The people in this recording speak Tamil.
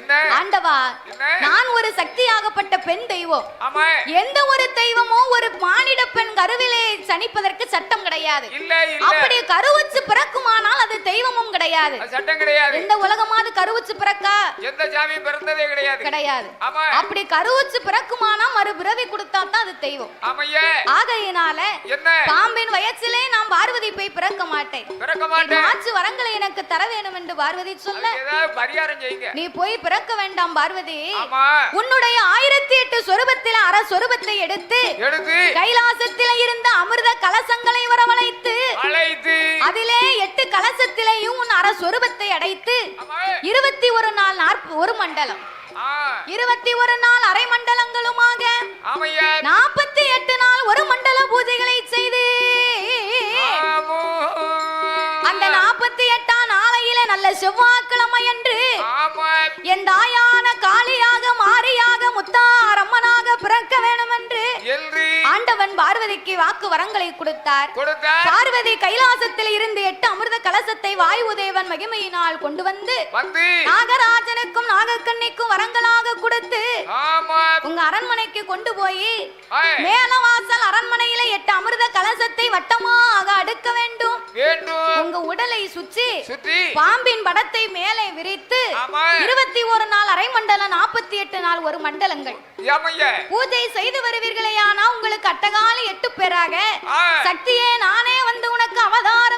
என்ன? ஆண்டவா? நான் ஒரு சக்தியாகப்பட்ட பெண் தெய்வம். எந்த ஒரு தெய்வமோ ஒரு மானிட பெண் கருவிலே சனிப்பதற்கு சட்டம் கிடையாது. அப்படி கருவச்சு பிறக்குமானால் அது தெய்வமும் கிடையாது. சட்டம் கிடையாது. எந்த உலகமாவது கருவச்சு பிறக்கா? எந்த சாமியும் பிறந்ததே கிடையாது. கிடையாது. அப்படி கருவச்சு பிறக்குமானா மறு பிறவி கொடுத்தா தான் அது தெய்வம். ஆகையினால என்ன? பாம்பின் வயசிலே பார்வதி போய் பிறக்க மாட்டேன். பிறக்க மாட்டேன். மாற்று வரங்களை எனக்கு தர வேணும் என்று பார்வதி சொல்ல. பரிகாரம் செய்யுங்க. நீ போய் பிறக்க வேண்டாம் பார்வதி. உன்னுடைய ஆயிரத்தி எட்டு சொரூபத்தில அற சொரூபத்தை எடுத்து எடுத்து கைலாசத்தில இருந்த அமிர்த கலசங்களை வரவழைத்து அதிலே எட்டு கலசத்திலேயும் உன் அற சொரூபத்தை அடைத்து இருபத்தி ஒரு நாள் நாற்ப ஒரு மண்டலம். இருபத்தி ஒரு நாள் அரை மண்டலங்களுமாக ஆமையா. செவ்வாய்க்கிழமை என்று என் தாயான காளியாக மாரியாக முத்தாரம்மனாக பிறக்க வேணும் என்று ஆண்டவன் பார்வதிக்கு வாக்கு வரங்களை கொடுத்தார். பார்வதி கைலாசத்தில் இருந்து எட்டு அமிர்த கலசத்தை வாயுதேவன் மகிமையினால் கொண்டு வந்து நாகராஜனுக்கும் நாகக்கண்ணிக்கும் வரங்களாக கொடுத்து உங்க அரண்மனைக்கு கொண்டு போய் மேலவாசல் அரண்மனையில எட்டு அமிர்த கலசத்தை வட்டமாக அடுக்க வேண்டும். உங்க உடலை சுற்றி பாம்பின் படத்தை மேலே விரித்து இருபத்தி ஒரு நாள் அரை மண்டலம் நாற்பத்தி எட்டு நாள் ஒரு மண்டலங்கள். பூஜை செய்து வருவீர்களேயானா உங்களுக்கு அட்டகால எட்டு பேராக. சக்தியே நானே வந்து உனக்கு அவதார